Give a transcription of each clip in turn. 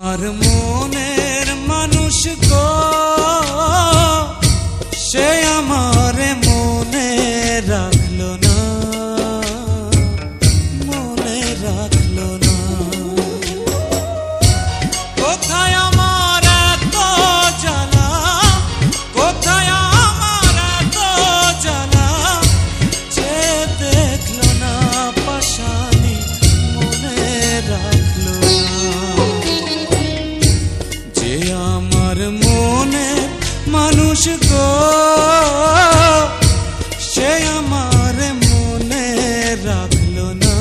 আর মনের মানুষ গো গো সে আমার মনে রাখল না,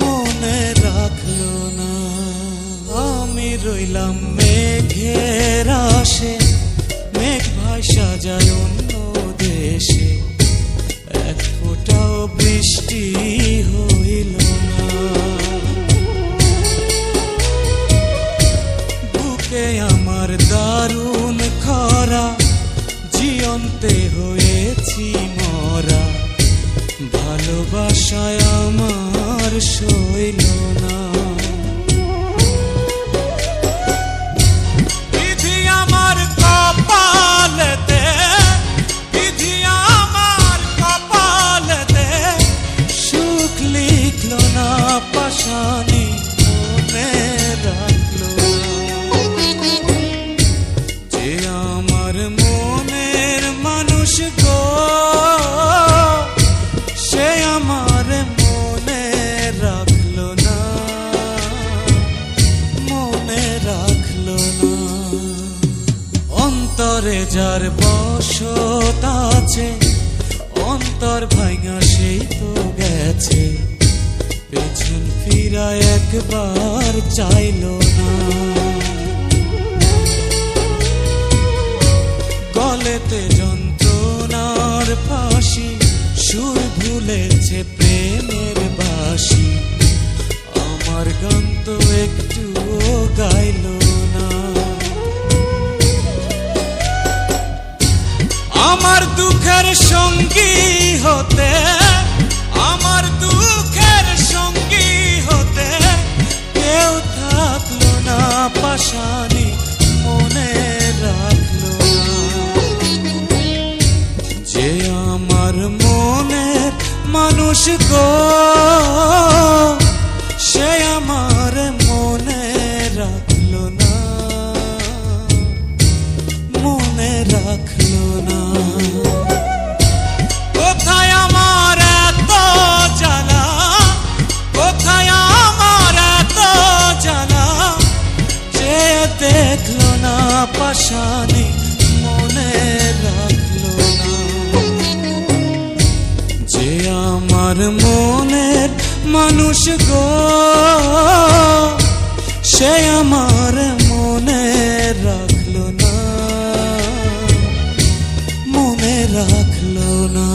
মনে রাখল না। আমি রইলাম মেঘের আসে মেঘ ভাষা অন্য দেশে। এক ফোঁটাও বৃষ্টি বুকে আমার দারুণ খরা জিয়ন্তে হয়েছি মরা। ভালোবাসায় আমার শৈল না। অন্তরে যার বসত আছে, অন্তর ভাঙা সেই তো গেছে। পেছন ফিরা একবার চাইলো না। গলেতে যন্ত্রণার ফাঁসি, সুর ভুলেছে প্রেমের আমার দুঃখের সঙ্গী হতে, আমার দুঃখের সঙ্গী হতে কেউ থাকল না, পাশানি মনে রাখল যে আমার মনের মানুষ গো, সে আমার মনে রাখল না। মনে রাখল পাশানি মনে রাখল যে আমার মনের মানুষ গো, সে আমার মনে রাখল না। মনে রাখল না।